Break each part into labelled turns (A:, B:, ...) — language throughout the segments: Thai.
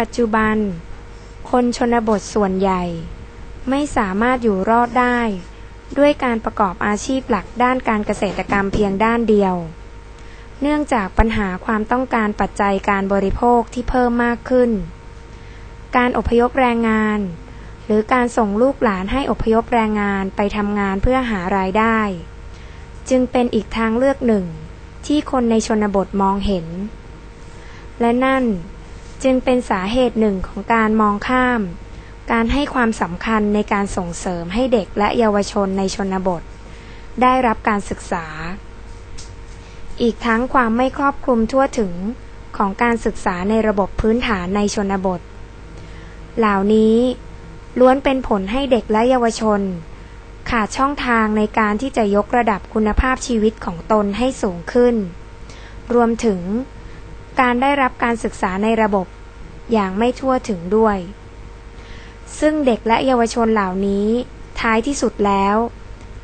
A: ปัจจุบัน คนชนบทส่วนใหญ่ ไม่สามารถอยู่รอดได้ ด้วยการประกอบอาชีพหลักด้านการเกษตรกรรมเพียงด้านเดียว เนื่องจากปัญหาความต้องการปัจจัยการบริโภคที่เพิ่มมากขึ้น การอพยพแรงงาน หรือการส่งลูกหลานให้อพยพแรงงานไปทำงานเพื่อหารายได้ จึงเป็นอีกทางเลือกหนึ่งที่คนในชนบทมองเห็น และนั่น จึงเป็นสาเหตุหนึ่งของการมองข้าม การให้ความสำคัญในการส่งเสริมให้เด็กและเยาวชนในชนบท ได้รับการศึกษา อีกทั้งความไม่ครอบคลุมทั่วถึงของการศึกษาในระบบพื้นฐานในชนบท เหล่านี้ล้วนเป็นผลให้เด็กและเยาวชน ขาดช่องทางในการที่จะยกระดับคุณภาพชีวิตของตนให้สูงขึ้น รวมถึง การได้รับการศึกษาในระบบ อย่างไม่ทั่วถึงด้วย ซึ่งเด็กและเยาวชนเหล่านี้ ท้ายที่สุดแล้ว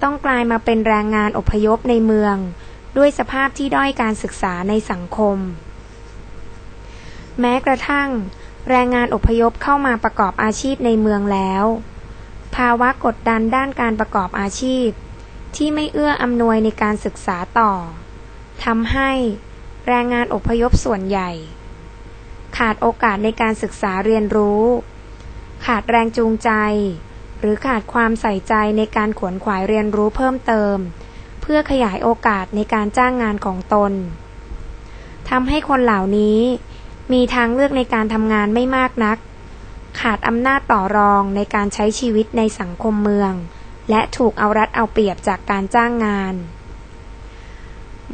A: ต้องกลายมาเป็นแรงงานอพยพในเมือง ด้วยสภาพที่ด้อยการศึกษาในสังคม แม้กระทั่ง แรงงานอพยพเข้ามาประกอบอาชีพในเมืองแล้ว ภาวะกดดันด้านการประกอบอาชีพ ที่ไม่เอื้ออำนวยในการศึกษาต่อทำให้ แรงงานอพยพส่วนใหญ่ ขาดโอกาสในการศึกษาเรียนรู้ ขาดแรงจูงใจ หรือขาดความใส่ใจในการขวนขวายเรียนรู้เพิ่มเติม เพื่อขยายโอกาสในการจ้างงานของตนทำให้คนเหล่านี้มีทางเลือกในการทำงานไม่มากนัก ขาดอำนาจต่อรองในการใช้ชีวิตในสังคมเมือง และถูกเอารัดเอาเปรียบจากการจ้างงาน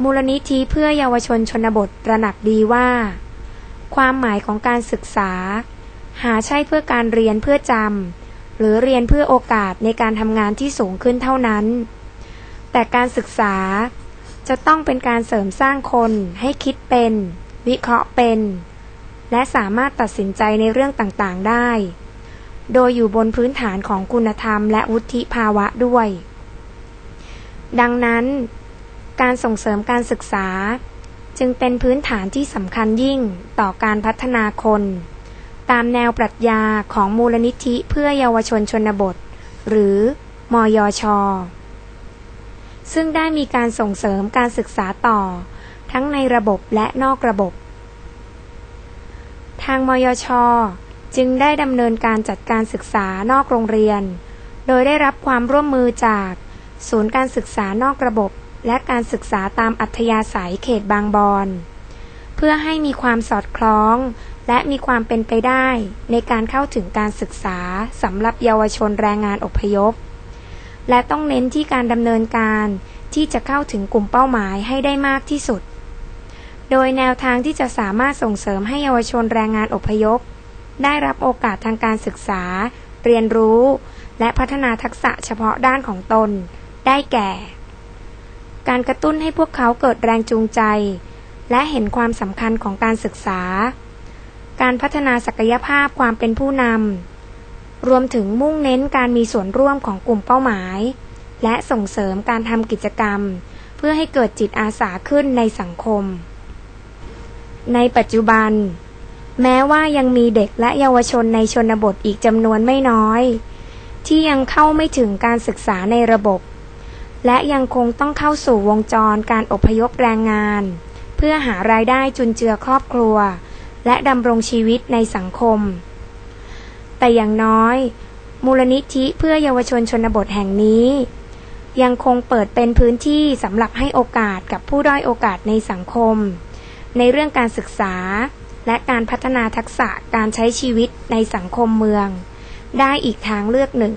A: มูลนิธิเพื่อเยาวชนชนบทตระหนักดีว่า ความหมายของการศึกษา หาใช่เพื่อการเรียนเพื่อจำหรือเรียนเพื่อโอกาสในการทำงานที่สูงขึ้นเท่านั้น แต่การศึกษาจะต้องเป็นการเสริมสร้างคนให้คิดเป็น วิเคราะห์เป็น และสามารถตัดสินใจในเรื่องต่างๆได้ โดยอยู่บนพื้นฐานของคุณธรรมและวุฒิภาวะด้วย ดังนั้น การส่งเสริมการศึกษา จึงเป็นพื้นฐานที่สำคัญยิ่งต่อการพัฒนาคน ตามแนวปรัชญาของมูลนิธิเพื่อเยาวชนชนบท หรือมอยช ซึ่งได้มีการส่งเสริมการศึกษาต่อ ทั้งในระบบและนอกระบบ ทางมยช จึงได้ดำเนินการจัดการศึกษานอกโรงเรียน โดยได้รับความร่วมมือจาก ศูนย์การศึกษานอกระบบ และการศึกษาตามอัธยาศัยเขตบางบอน เพื่อให้มีความสอดคล้อง และมีความเป็นไปได้ในการเข้าถึงการศึกษาสำหรับเยาวชนแรงงานอพยพ และต้องเน้นที่การดำเนินการที่จะเข้าถึงกลุ่มเป้าหมายให้ได้มากที่สุด โดยแนวทางที่จะสามารถส่งเสริมให้เยาวชนแรงงานอพยพ ได้รับโอกาสทางการศึกษา เรียนรู้ และพัฒนาทักษะเฉพาะด้านของตน ได้แก่ การกระตุ้นให้พวกเขาเกิดแรงจูงใจ และเห็นความสำคัญของการศึกษา การพัฒนาศักยภาพความเป็นผู้นำ รวมถึงมุ่งเน้นการมีส่วนร่วมของกลุ่มเป้าหมาย และส่งเสริมการทำกิจกรรม เพื่อให้เกิดจิตอาสาขึ้นในสังคม ในปัจจุบัน แม้ว่ายังมีเด็กและเยาวชนในชนบทอีกจำนวนไม่น้อย ที่ยังเข้าไม่ถึงการศึกษาในระบบ และยังคงต้องเข้าสู่วงจรการอพยพแรงงาน เพื่อหารายได้จุนเจือครอบครัว และดำรงชีวิตในสังคม แต่อย่างน้อย มูลนิธิเพื่อเยาวชนชนบทแห่งนี้ ยังคงเปิดเป็นพื้นที่สำหรับให้โอกาสกับผู้ด้อยโอกาสในสังคม ในเรื่องการศึกษา และการพัฒนาทักษะการใช้ชีวิตในสังคมเมือง ได้อีกทางเลือกหนึ่ง